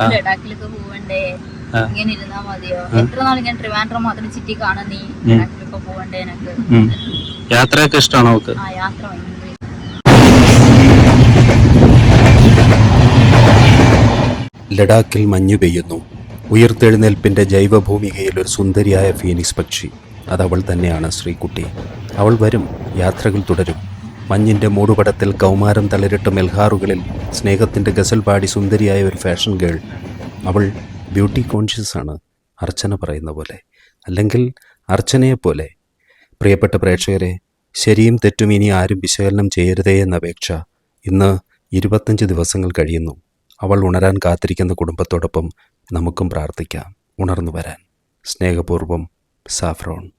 ആ. ലഡാക്കിലൊക്കെ പോവണ്ടേ? ഇങ്ങനെ ഇരുന്നാ മതിയോ? എത്ര നാൾ ഇങ്ങനെ ട്രിവാൻഡ്രം മാത്രം ചുറ്റി നീ ഉം. ലഡാക്കിലൊക്കെ പോവണ്ടേ എനക്ക് യാത്രയൊക്കെ ഇഷ്ടമാണോ ആ യാത്ര ഭയങ്കര ലഡാക്കിൽ മഞ്ഞു പെയ്യുന്നു. ഉയർത്തെഴുന്നേൽപ്പിന്റെ ജൈവഭൂമികയിൽ ഒരു സുന്ദരിയായ ഫീനിക്സ് പക്ഷി. അതവൾ തന്നെയാണ് ശ്രീകുട്ടി. അവൾ വരും യാത്രകൾ തുടരും. മഞ്ഞിന്റെ മൂടുപടത്തിൽ കൗമാരം തളരിട്ട മെൽഹാറുകളിൽ സ്നേഹത്തിന്റെ ഗസൽ പാടി സുന്ദരിയായ ഒരു ഫാഷൻ ഗേൾ. അവൾ ബ്യൂട്ടി കോൺഷ്യസ് ആണ് അർച്ചന പറയുന്ന പോലെ. അല്ലെങ്കിൽ അർച്ചനയെപ്പോലെ. പ്രിയപ്പെട്ട പ്രേക്ഷകരെ ശരിയും തെറ്റും ഇനി ആരും വിശകലനം ചെയ്യരുതേ എന്ന അപേക്ഷ ഇന്ന് ഇരുപത്തഞ്ച് ദിവസങ്ങൾ കഴിയുന്നു. അവൾ ഉണരാൻ കാത്തിരിക്കുന്ന കുടുംബത്തോടൊപ്പം നമുക്കും പ്രാർത്ഥിക്കാം. ഉണർന്നു വരാൻ സ്നേഹപൂർവം സാഫ്രോൺ.